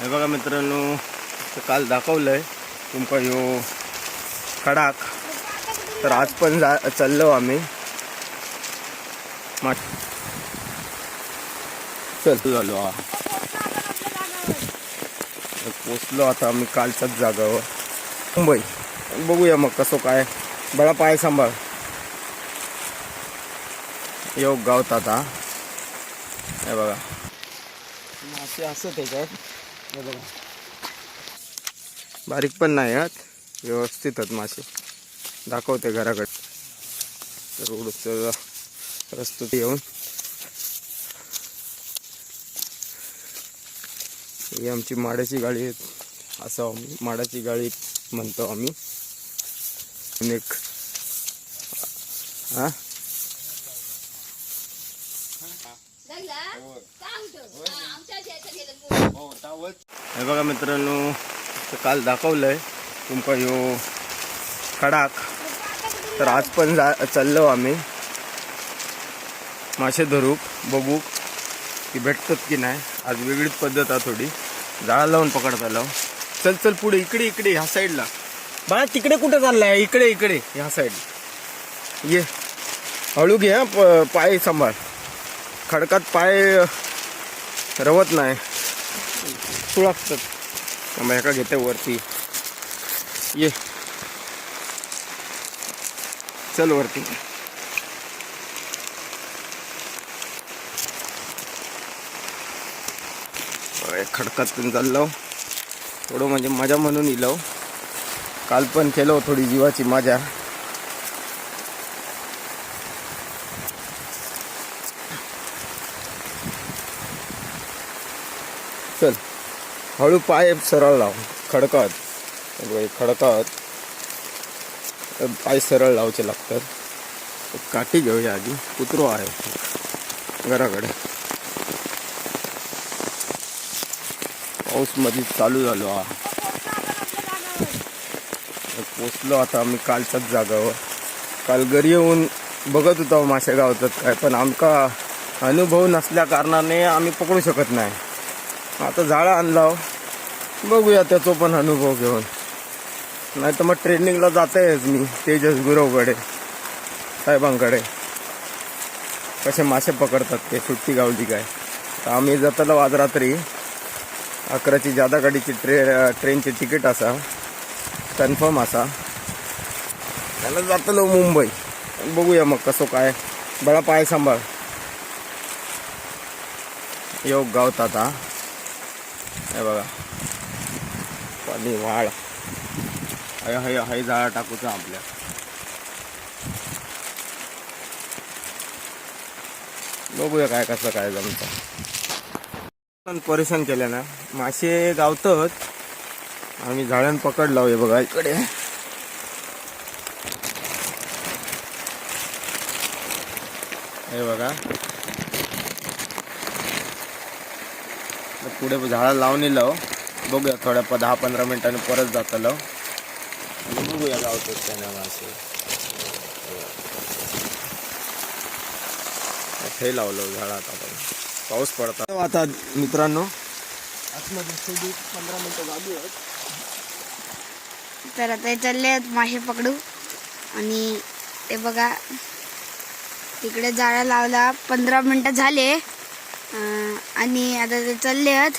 हे बघा मित्रांनो तर काल दाखवलंय तुमका यो खडाक. तर आज पण जा चाललो आम्ही. मा चल झालो हा. पोचलो आता आम्ही कालच्याच जागावर. मुंबई. बघूया मग कसं काय. बळा पाय सांभाळ. योग गावतात हा. हे बघा. मासे असं त्याच्यात हे बघा. बारीक पण नाही आहेत व्यवस्थित आहेत मासे. दाखवते घराकडे. तर रोडचं प्रस्तुत येऊन. ही आमची माड्याची गाडी आहे असं आम्ही माडाची गाडी म्हणतो आम्ही. अनेक हा? हे बघा मित्रांनो काल दाखवलंय तुमका ह्यो खडाक. तर आज पण जा चाललो आम्ही. मासे धरूक बघू की भेटतात की नाही. आज वेगळीच पद्धत आहे थोडी. जाळा लावून पकडता लाव चल चल पुढे इकडे इकडे ह्या साईडला. बाळा तिकडे कुठे चाललाय? इकडे इकडे ह्या साईड ये. हळू घे पाय सांभाळ. खडकात पाय रवत नाही. सुळागतात मग एका घेते वरती. ये. चल वरती. बघा, खडकात पण चाललो. थोडं म्हणजे मजा म्हणून इलो. काल पण केलो थोडी जीवाची मजा. चल. हळू पाय सरळ लाव. खडकात खडकात पाय सरळ लावचे लागतात. काठी घेऊया आधी. कुत्रो आहे. घराकडे. पाऊसमध्ये चालू झालो हा. पोचलो आता आम्ही कालच्याच जागावर. काल घरी येऊन बघत होतो मासे गावतात काय पण आमका अनुभव नसल्या कारणाने आम्ही पकडू शकत नाही. आता झाडं आणला बघूया त्याचा पण अनुभव घेऊन. नाही तर मग ट्रेनिंगला जातेच मी तेजस गुरवकडे साहेबांकडे. कसे मासे पकडतात ते सुट्टी गावली काय? तर आम्ही जातालो आज रात्री अकराची जादा गाडीची ट्रे ट्रेनची तिकीट असा कन्फर्म असा. त्याला जातलो मुंबई. बघूया मग कसं काय. बळा पाय सांभाळ. योग गावतात आता. हे बघा. पाणी वाळ हय हय हय झाड टाकूचं आपल्या. बघूया काय कसं काय जमतं. पण परेशान केलं ना. मासे गावतात. आम्ही झाडान पकडलो हे बघा इकडे. हे बघा. पुढे झाडं लावून येलो. बघूया थोड्या प दहा पंधरा मिनिटांनी परत जातलो. आणि बघूया लावतो त्याने मासे हे लावलं झाडात आपण. पाऊस पडता आता मित्रांनो आतमध्ये पंधरा मिनिटं झाली आहेत. तर आता हे चालले आहेत मासे पकडू. आणि ते बघा तिकडे जाळा लावला पंधरा मिनटं झाले. आणि आता ते चालले आहेत.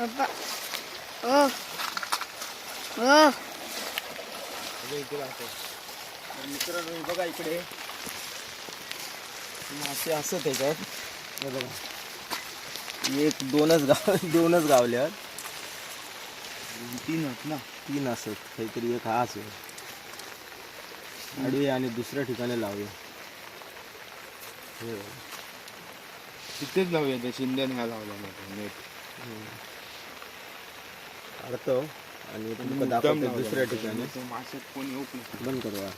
पप्पा ओ ओ इथे राहतो तर मित्रांनो बघा इकडे मासे असं त्याच्यात हे बघा एक दोनच गाव दोनच गावल्यात तीन आहेत ना तीन असत काहीतरी एक हा असेल काढूया आणि दुसऱ्या ठिकाणी लावूया हे बघा. तिथेच लावूया त्या शिंद्याने हा लावला नाही नेट काढतो आणि तुमका दाखवतो दुसऱ्या नाही. ठिकाणी. माशात कोण बंद करूया.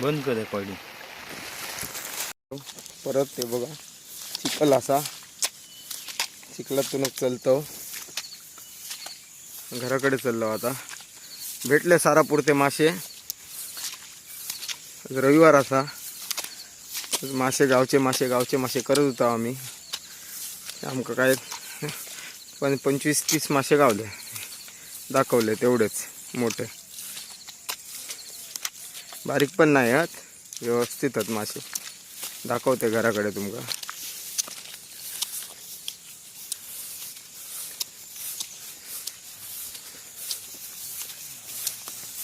बंद कर रेकॉर्डिंग परत ते बघा चिखल असा. चिखलातूनच चलतो. घराकडे चाललो आता. भेटले सारापुरते मासे. रविवार असा. मासे गावचे मासे गावचे मासे करत होतो आम्ही. आमका काय पण पंचवीस तीस मासे गावले. दाखवले तेवढेच मोठे. बारीक पण नाही आहेत व्यवस्थित आहेत मासे. दाखवते घराकडे तुमका.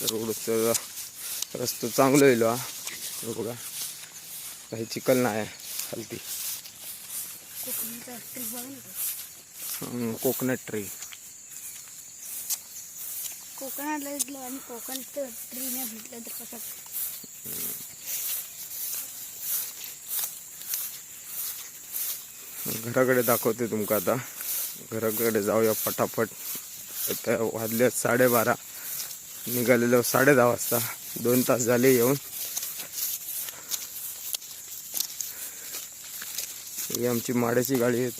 रोडचं रस्तो चांगलं येईल हा. बघा काही चिखल नाही आहे हम्म, कोकोनट ट्री आणि कोकण ट्रीने भेटलं तर कसं? घराकडे दाखवते तुमका आता. घराकडे जाऊया फटाफट वाजले साडेबारा. निघालेलो साडे दहा वाजता. दोन तास झाले येऊन. ही आमची माड्याची गाडी आहेत.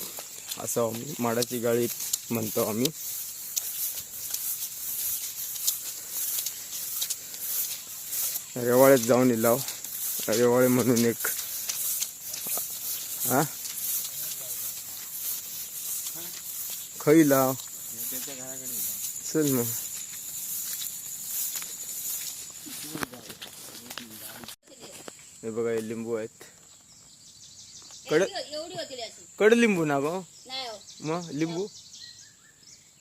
असं आम्ही माडाची गाळी म्हणतो आम्ही. रेवाळ्यात जाऊन इलाव रेवाळे म्हणून एक हा? खई लाव. चल मग. हे बघा हे लिंबू आहेत. कड एवढी होती अशी. कडलिंबू ना गो. नाही हो. मग लिंबू?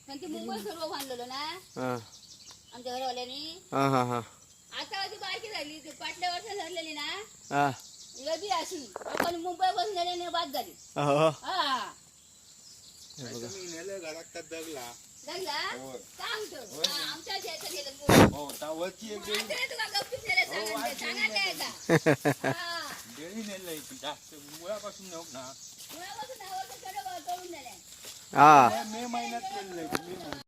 पण ती मुंबई सर्व बांधलेलं ना. हा. आमच्या घरवाल्यानी. हा हा हा. आता ती बारकी झाली ती पाटल्या वर्ष धरलेली ना. हा. अशी. आपण मुंबई बसून बाद झाली. हो. हा. हे. बघा. घरात दगला. लागला सांगतो हा, आमच्या गेलं. हो तावची एक म्हातारे तुला गप्पी फिरायला सांगत नाही. सांगत नाही का? हा. ना